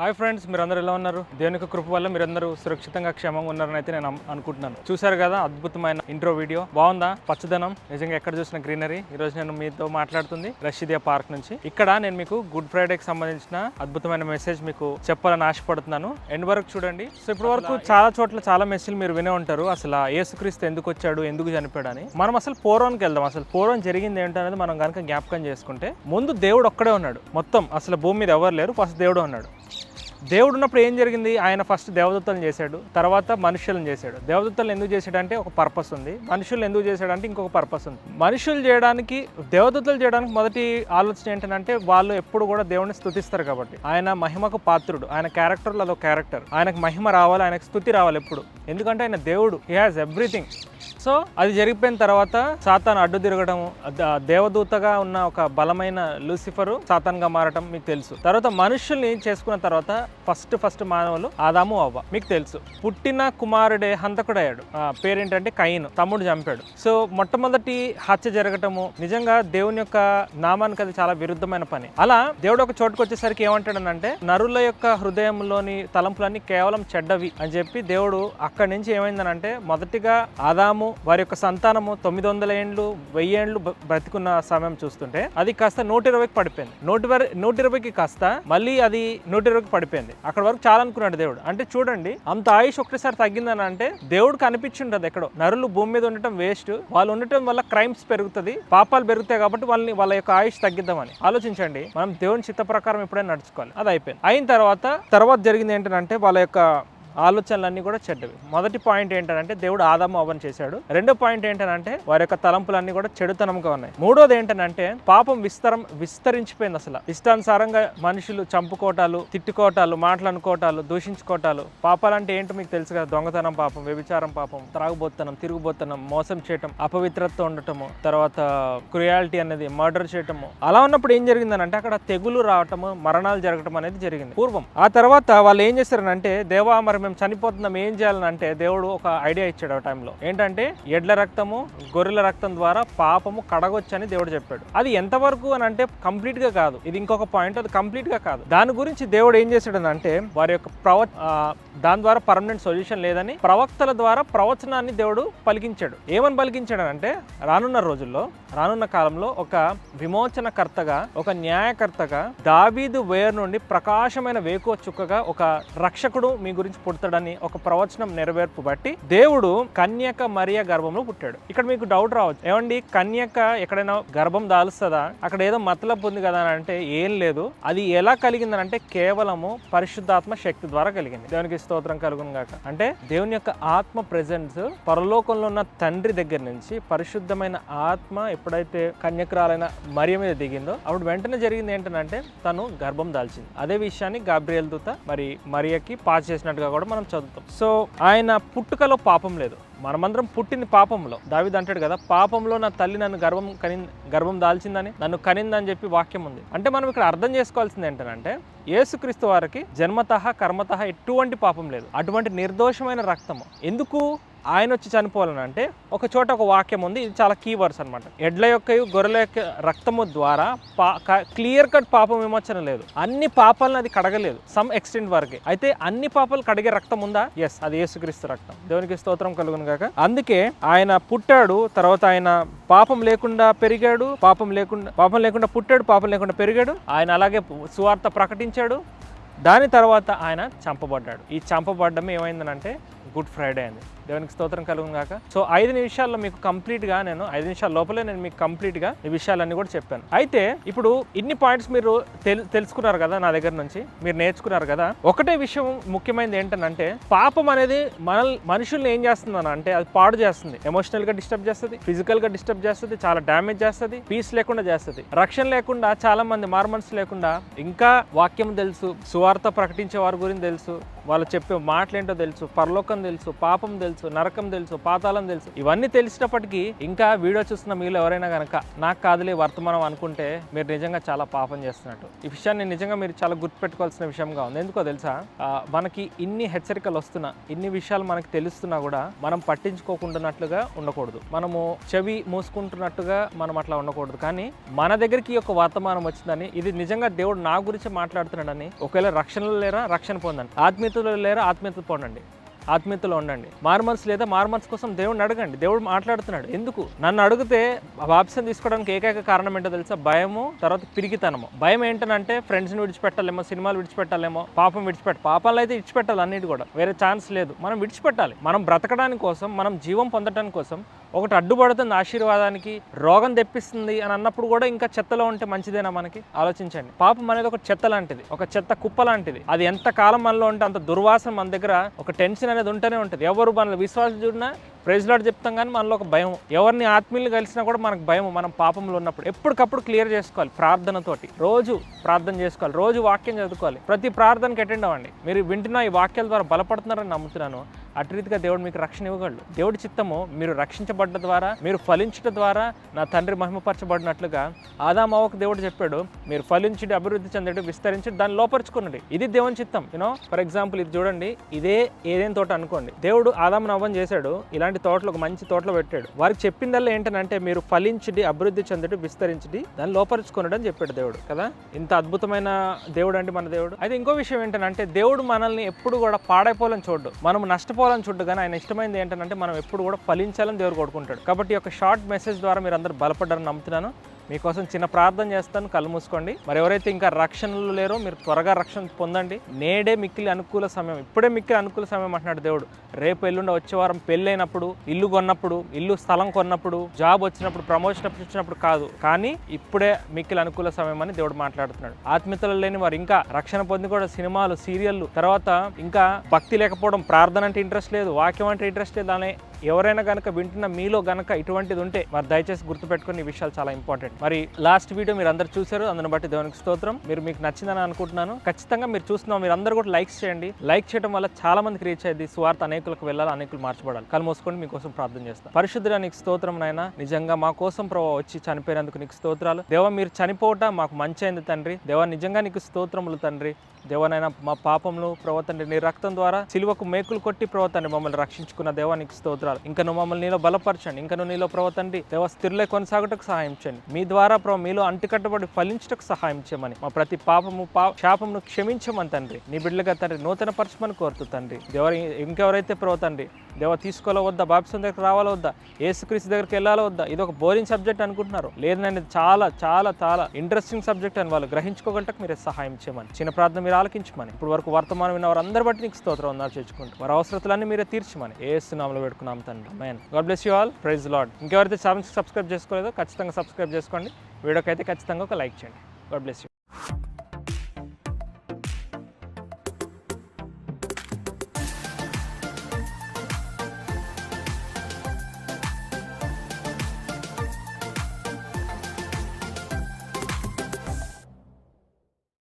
Hi friends మీరందరూ ఎలా ఉన్నారు? దేవుని యొక్క కృప వల్ల మీరందరూ సురక్షితంగా క్షేమంగా ఉన్నారని అయితే నేను అను- అనుకుంటున్నాను. చూసారు కదా అద్భుతమైన ఇంట్రో వీడియో. బాగుందా? పచ్చదనం. నిజంగా ఎక్కడ చూసిన గ్రీనరీ. ఈ రోజు నేను మీతో మాట్లాడుతుంది రషీదియా పార్క్ నుంచి. ఇక్కడ నేను మీకు గుడ్ ఫ్రైడేకి సంబంధించిన అద్భుతమైన మెసేజ్ మీకు చెప్పాలని ఆశపడుతున్నాను. ఎండ్ వరకు చూడండి. సో ఇప్పటి వరకు చాలా చోట్ల చాలా మెసేజ్లు మీరు వినే ఉంటారు. అసలు ఆ యేసుక్రీస్తు ఎందుకు వచ్చాడు ఎందుకు చనిపోయాడు అని మనం అసలు పూర్వానికి వెళ్దాం. అసలు పూర్వం జరిగింది ఏంటనేది మనం కనుక జ్ఞాపకం చేసుకుంటే ముందు దేవుడు ఒక్కడే ఉన్నాడు. మొత్తం అసలు భూమి మీద ఎవరు లేరు ఫస్ట్ దేవుడు ఉన్నాడు. దేవుడు ఉన్నప్పుడు ఏం జరిగింది? ఆయన ఫస్ట్ దేవదత్తలను చేశాడు. తర్వాత మనుషులను చేశాడు. దేవదత్తలను ఎందుకు చేశాడంటే ఒక పర్పస్ ఉంది. మనుషులు ఎందుకు చేశాడంటే ఇంకొక పర్పస్ ఉంది. మనుషులు చేయడానికి దేవదత్తలు చేయడానికి మొదటి ఆలోచన ఏంటంటే వాళ్ళు ఎప్పుడు కూడా దేవుడిని స్థుతిస్తారు కాబట్టి. ఆయన మహిమకు పాత్రుడు. ఆయన క్యారెక్టర్లు అదొక క్యారెక్టర్. ఆయనకు మహిమ రావాలి. ఆయనకు స్థుతి రావాలి ఎప్పుడు. ఎందుకంటే ఆయన దేవుడు. హీ హాజ్ ఎవ్రీథింగ్ సో అది జరిగిపోయిన తర్వాత సాతాన్ అడ్డు తిరగడం దేవదూతగా ఉన్న ఒక బలమైన లూసిఫరు సాతాన్గా మారటం మీకు తెలుసు. తర్వాత మనుషుల్ని చేసుకున్న తర్వాత ఫస్ట్ ఫస్ట్ మానవులు ఆదాము అవ్వ మీకు తెలుసు. పుట్టిన కుమారుడే హంతకుడయ్యాడు. పేరేంటంటే కయ్యను తమ్ముడు చంపాడు. సో మొట్టమొదటి హత్య జరగటము నిజంగా దేవుని యొక్క నామానికి అది చాలా విరుద్ధమైన పని. అలా దేవుడు ఒక చోటుకు వచ్చేసరికి ఏమంటాడనంటే నరుల యొక్క హృదయంలోని తలంపులన్నీ కేవలం చెడ్డవి అని చెప్పి దేవుడు అక్కడి నుంచి ఏమైందనంటే మొదటిగా ఆదాము వారి యొక్క సంతానము తొమ్మిది వందల ఏండ్లు వెయ్యి ఏండ్లు బ్రతికున్న సమయం చూస్తుంటే అది కాస్త నూట ఇరవైకి పడిపోయింది. నూట నూట ఇరవైకి కాస్త మళ్ళీ అది నూట ఇరవైకి పడిపోయింది. అక్కడ వరకు చాలా అనుకున్నాడు దేవుడు. అంటే చూడండి అంత ఆయుష్ ఒక్కసారి తగ్గిందని అంటే దేవుడు కనిపించిండదు ఎక్కడో. నరులు భూమి మీద ఉండటం వేస్ట్. వాళ్ళు ఉండటం వల్ల క్రైమ్స్ పెరుగుతుంది పాపాలు పెరుగుతాయి కాబట్టి వాళ్ళని వాళ్ళ యొక్క ఆయుష్ తగ్గిద్దామని. ఆలోచించండి మనం దేవుని చిత్త ప్రకారం ఎప్పుడైనా నడుచుకోవాలి. అది అయిపోయింది. అయిన తర్వాత తర్వాత జరిగింది ఏంటంటే వాళ్ళ యొక్క ఆలోచనలన్నీ కూడా చెడ్డవి. మొదటి పాయింట్ ఏంటంటే దేవుడు ఆదాము అవ్వని చేశాడు. రెండో పాయింట్ ఏంటంటే వారి యొక్క తలంపులన్నీ కూడా చెడుతనంగా ఉన్నాయి. మూడోది ఏంటంటే పాపం విస్తరం విస్తరించిపోయింది అసలు. ఇష్టానుసారంగా మనుషులు చంపుకోటాలు తిట్టుకోటాలు మాట్లాడుకోవటాలు దూషించుకోవటాలు దూషించుకోటాలు. పాపాలంటే ఏంటో మీకు తెలుసు కదా దొంగతనం పాపం వ్యభిచారం పాపం త్రాగుబోతనం తిరుగుబోతనం మోసం చేయటం అపవిత్రత ఉండటము తర్వాత క్రుయాలిటీ అనేది మర్డర్ చేయటము. అలా ఉన్నప్పుడు ఏం జరిగిందనంటే అక్కడ తెగులు రావటము మరణాలు జరగటం అనేది జరిగింది. పూర్వం. ఆ తర్వాత వాళ్ళు ఏం చేశారనంటే దేవా మరి మేము చనిపోతున్నాం ఏం చేయాలని అంటే దేవుడు ఒక ఐడియా ఇచ్చాడు ఆ టైంలో ఏంటంటే ఎడ్ల రక్తము గొర్రెల రక్తం ద్వారా పాపము కడగొచ్చని దేవుడు చెప్పాడు. అది ఎంతవరకు అని అంటే కంప్లీట్గా కాదు. ఇది ఇంకొక పాయింట్ అది కంప్లీట్గా కాదు. దాని గురించి దేవుడు ఏం చేశాడు అంటే వారి యొక్క ప్రవ దాని ద్వారా పర్మనెంట్ సొల్యూషన్ లేదని ప్రవక్తల ద్వారా ప్రవచనాన్ని దేవుడు పలికించాడు. ఏమని పలికించాడు అంటే రానున్న రోజుల్లో రానున్న కాలంలో ఒక విమోచనకర్తగా ఒక న్యాయకర్తగా దావీదు వేర్ నుండి ప్రకాశమైన వేకువ చుక్కగా ఒక రక్షకుడు మీ గురించి పుడతాడని ఒక ప్రవచనం నెరవేర్పు బట్టి దేవుడు కన్యక మరియ గర్భంలో పుట్టాడు. ఇక్కడ మీకు డౌట్ రావచ్చు. ఏమండి? కన్యక ఎక్కడైనా గర్భం దాలుస్తుందా? అక్కడ ఏదో మతలబ్ ఉంది కదా అని అంటే ఏం లేదు. అది ఎలా కలిగిందని అంటే కేవలము పరిశుద్ధాత్మ శక్తి ద్వారా కలిగింది. దేవునికి స్తోత్రం కలుగును గాక. అంటే దేవుని యొక్క ఆత్మ ప్రెజెన్స్ పరలోకంలో ఉన్న తండ్రి దగ్గర నుంచి పరిశుద్ధమైన ఆత్మ ఎప్పుడైతే కన్యకురాలైన మరియ మీద దిగిందో అప్పుడు వెంటనే జరిగింది ఏంటంటే తను గర్భం దాల్చింది. అదే విషయాన్ని గాబ్రియల్ దూత మరి మరియకి పాస్ చేసినట్టుగా కూడా మనం చదువుతాం. సో ఆయన పుట్టుకలో పాపం లేదు. మనమందరం పుట్టింది పాపంలో. దావిద్ అంటాడు కదా పాపంలో నా తల్లి నన్ను గర్వం కని గర్వం దాల్చిందని నన్ను కనిందని చెప్పి వాక్యం ఉంది. అంటే మనం ఇక్కడ అర్థం చేసుకోవాల్సింది ఏంటంటే యేసుక్రీస్తు వారికి జన్మతః కర్మతః ఎటువంటి పాపం లేదు. అటువంటి నిర్దోషమైన రక్తము. ఎందుకు? ఆయన వచ్చి చనిపోవాలని అంటే ఒక చోట ఒక వాక్యం ఉంది ఇది చాలా కీ వర్డ్స్ అనమాట ఎడ్ల యొక్క గొర్రెల యొక్క రక్తము ద్వారా పా క్లియర్ కట్ పాపం విమోచన లేదు. అన్ని పాపాలను అది కడగలేదు సమ్ ఎక్స్టెంట్ వరకే. అయితే అన్ని పాపాలు కడిగే రక్తం ఉందా? ఎస్ అది యేసుక్రీస్తు రక్తం. దేవునికి స్తోత్రం కలుగును కాక అందుకే ఆయన పుట్టాడు తర్వాత ఆయన పాపం లేకుండా పెరిగాడు పాపం లేకుండా పాపం లేకుండా పుట్టాడు పాపం లేకుండా పెరిగాడు. ఆయన అలాగే సువార్త ప్రకటించాడు. దాని తర్వాత ఆయన చంపబడ్డాడు. ఈ చంపబడ్డం ఏమైందనంటే గుడ్ ఫ్రైడే అండి. దేవునికి స్తోత్రం కలుగును గాక. సో ఐదు నిమిషాల్లో మీకు కంప్లీట్గా నేను ఐదు నిమిషాల లోపలే నేను మీకు కంప్లీట్గా ఈ విషయాలన్నీ కూడా చెప్పాను. అయితే ఇప్పుడు ఇన్ని పాయింట్స్ మీరు తెలుసుకున్నారు కదా నా దగ్గర నుంచి మీరు నేర్చుకున్నారు కదా. ఒకటే విషయం ముఖ్యమైనది ఏంటంటే పాపం అనేది మన మనుషుల్ని ఏం చేస్తుందని అంటే అది పాడు చేస్తుంది. ఎమోషనల్గా డిస్టర్బ్ చేస్తుంది ఫిజికల్గా డిస్టర్బ్ చేస్తుంది చాలా డ్యామేజ్ చేస్తుంది పీస్ లేకుండా చేస్తుంది. రక్షణ లేకుండా చాలా మంది మార్మన్స్ లేకుండా ఇంకా వాక్యం తెలుసు సువార్త ప్రకటించే వారి గురించి తెలుసు వాళ్ళు చెప్పే మాటలేంటో తెలుసు పరలోకం తెలుసు పాపం తెలుసు నరకం తెలుసు పాతాళం తెలుసు. ఇవన్నీ తెలిసినప్పటికీ ఇంకా వీడియో చూస్తున్న మీలో ఎవరైనా కనుక నాకు కాదులే వర్తమానం అనుకుంటే మీరు నిజంగా చాలా పాపం చేస్తున్నట్టు. ఈ విషయాన్ని నిజంగా మీరు చాలా గుర్తుపెట్టుకోవాల్సిన విషయంగా ఉంది. ఎందుకో తెలుసా? మనకి ఇన్ని హెచ్చరికలు వస్తున్నా ఇన్ని విషయాలు మనకి తెలుస్తున్నా కూడా మనం పట్టించుకోకుండానట్లుగా ఉండకూడదు. మనము చెవి మూసుకుంటున్నట్టుగా మనం అట్లా ఉండకూడదు. కానీ మన దగ్గరికి ఈ యొక్క వర్తమానం వచ్చిందని ఇది నిజంగా దేవుడు నా గురించి మాట్లాడుతున్నాడని ఒకవేళ రక్షణలో లేరా రక్షణ పొందండి. ఆత్మీయతలో లేరా? ఆత్మీయత పొందండి ఆత్మీయతలో ఉండండి. మార్మల్స్ లేదా మార్మల్స్ కోసం దేవుడిని అడగండి. దేవుడు మాట్లాడుతున్నాడు. ఎందుకు? నన్ను అడిగితే బాప్సం తీసుకోవడానికి ఏకైక కారణం ఏంటో తెలుసా? భయము తర్వాత పిరిగితనము భయం ఏంటంటే ఫ్రెండ్స్ని విడిచిపెట్టాలేమో సినిమాలు విడిచిపెట్టాలేమో పాపం విడిచిపెట్ట పాపాలు అయితే విడిచిపెట్టాలి అన్నిటి కూడా. వేరే ఛాన్స్ లేదు. మనం విడిచిపెట్టాలి. మనం బ్రతకడానికి కోసం మనం జీవం పొందడానికి కోసం ఒకటి అడ్డుపడుతుంది ఆశీర్వాదానికి రోగం తెప్పిస్తుంది అని అన్నప్పుడు కూడా ఇంకా చెత్తలో ఉంటే మంచిదేనా మనకి? ఆలోచించండి. పాపం అనేది ఒక చెత్త లాంటిది ఒక చెత్త కుప్ప లాంటిది. అది ఎంత కాలం మనలో ఉంటే అంత దుర్వాసన మన దగ్గర ఒక టెన్షన్ అనేది ఉంటూనే ఉంటుంది. ఎవరు మనలో విశ్వాసం చూడినా ప్రెజ్లాడ్ చెప్తాం కానీ మనలో ఒక భయం. ఎవరిని ఆత్మీయులు కలిసినా కూడా మనకు భయం మనం పాపంలో ఉన్నప్పుడు. ఎప్పటికప్పుడు క్లియర్ చేసుకోవాలి ప్రార్థనతోటి. రోజు ప్రార్థన చేసుకోవాలి రోజు వాక్యం చదువుకోవాలి. ప్రతి ప్రార్థనకి అటెండ్ అవ్వండి. మీరు వింటున్న ఈ వాక్యాల ద్వారా బలపడుతున్నారని నమ్ముతున్నాను. అటు రీతిగా దేవుడు మీకు రక్షణ ఇవ్వగలడు. దేవుడి చిత్తము మీరు రక్షించబడ్డ ద్వారా మీరు ఫలించడం ద్వారా నా తండ్రి మహిమపరచబడినట్లుగా ఆదామావకు దేవుడు చెప్పాడు మీరు ఫలించడి అభివృద్ధి చెందడు విస్తరించి దాన్ని లోపరుచుకున్నది. ఇది దేవుని చిత్తం. యూనో ఫర్ ఎగ్జాంపుల్ ఇది చూడండి ఇదే ఏదేం తోట అనుకోండి. దేవుడు ఆదాము నవ్వం చేశాడు ఇలాంటి తోటలు ఒక మంచి తోటలో పెట్టాడు. వారికి చెప్పిందల్లా ఏంటంటే మీరు ఫలించడి అభివృద్ధి చెందడు విస్తరించడి దాన్ని లోపరుచుకున్నాడు అని చెప్పాడు దేవుడు కదా? ఇంత అద్భుతమైన దేవుడు అండి మన దేవుడు. అయితే ఇంకో విషయం ఏంటంటే దేవుడు మనల్ని ఎప్పుడు కూడా పాడైపోవాలని చూడడు. మనం నష్టపో నష్టపోవాలని చూడ్డు కానీ ఆయన ఇష్టమైనది ఏంటంటే మనం ఎప్పుడు కూడా ఫలించాలని దేవుడు కొడుకుంటాడు కాబట్టి ఈ యొక్క షార్ట్ మెసేజ్ ద్వారా మీరు అందరూ బలపడ్డారని నమ్ముతున్నాను. మీకోసం చిన్న ప్రార్థన చేస్తాను కళ్ళు మూసుకోండి. మరి ఎవరైతే ఇంకా రక్షణలు లేరో మీరు త్వరగా రక్షణ పొందండి. నేడే మిక్కిలి అనుకూల సమయం. ఇప్పుడే మిక్కిలి అనుకూల సమయం అంటున్నాడు దేవుడు. రేపు ఎల్లుండి వచ్చే వారం పెళ్ళైనప్పుడు ఇల్లు కొన్నప్పుడు ఇల్లు స్థలం కొన్నప్పుడు జాబ్ వచ్చినప్పుడు ప్రమోషన్ వచ్చినప్పుడు కాదు. కానీ ఇప్పుడే మిక్కిలి అనుకూల సమయం అని దేవుడు మాట్లాడుతున్నాడు. ఆత్మీయతలు లేని వారు ఇంకా రక్షణ పొంది కూడా సినిమాలు సీరియళ్ళు తర్వాత ఇంకా భక్తి లేకపోవడం ప్రార్థన అంటే ఇంట్రెస్ట్ లేదు వాక్యం అంటే ఇంట్రెస్ట్ లేదు అనే ఎవరైనా కనుక వింటున్న మీలో కనుక ఇటువంటిది ఉంటే మరి దయచేసి గుర్తుపెట్టుకుని ఈ విషయాలు చాలా ఇంపార్టెంట్ మరి లాస్ట్ వీడియో మీరు అందరు చూశారు అందుని బట్టి దేవునికి స్తోత్రం. మీరు మీకు నచ్చిందని అనుకుంటున్నాను. ఖచ్చితంగా మీరు చూస్తున్నాం మీరు అందరూ కూడా లైక్స్ చేయండి. లైక్ చేయడం వల్ల చాలా మందికి రీచ్ అయ్యింది స్వార్థ అనేకులకు వెళ్ళాలి అనేకులు మార్చబడాలి. కళ్ళు మీకోసం ప్రార్థన చేస్తాను పరిశుద్ధుల నీకు స్తోత్రం నాయన. నిజంగా మా కోసం ప్రభావ వచ్చి చనిపోయినందుకు నీకు స్తోత్రాలు. దేవ మీరు చనిపోవట మాకు మంచి అయింది తండ్రి. దేవ నిజంగా నీకు స్తోత్రములు తండ్రి. దేవనైనా మా పాపములు ప్రభావ తండ్రి నీ రక్తం ద్వారా సిలువకు మేకులు కొట్టి ప్రభావ తండ్రి మమ్మల్ని రక్షించుకున్న దేవా నీకు స్తోత్రాలు ఇంకా నువ్వు మమ్మల్ని నీలో బలపరచండి ఇంకా నువ్వు నీలో ప్రవర్తండి దేవ స్థిరలే కొనసాగుటకు సహాయం చేయండి. మీ ద్వారా ప్రభు మీలో అంటుకట్టబడి ఫలించటకు సహాయం చేయమని మా ప్రతి పాపము పా శాపమును క్షమించమని తండ్రి. నీ బిడ్డలుగా తండ్రి నూతన పరచమని కోరుతూ తండ్రి. దేవ ఇంకెవరైతే ప్రభు తండ్రి దేవ తీసుకోవాలో వద్దా బాప్సం దగ్గరికి రావాలో వద్దా ఏసుక్రీస్తు దగ్గరికి వెళ్ళాలో వద్దా ఇది ఒక బోరింగ్ సబ్జెక్ట్ అనుకుంటున్నారు. లేదండి చాలా చాలా చాలా ఇంట్రెస్టింగ్ సబ్జెక్ట్ అని వాళ్ళు గ్రహించుకోగలటకు మీరు సహాయం చేయమని చిన్న ప్రార్థన మీరు ఆలకించమని ఇప్పుడు వరకు వర్తమానం విన్న వారు అందరి బట్టి నీకు స్తోత్రం ఉన్నారు చేర్చుకుంటూ వారి అవసరతలన్నీ మీరే తీర్చమని ఏసునామలో పెట్టుకున్నాం తండ్రి మేన్ God bless you all praise lord ఇంకెవరైతే channel subscribe చేసుకోలేదో ఖచ్చితంగా సబ్స్క్రైబ్ చేసుకోండి. వీడియోకి అయితే ఖచ్చితంగా ఒక లైక్ చేయండి. God bless you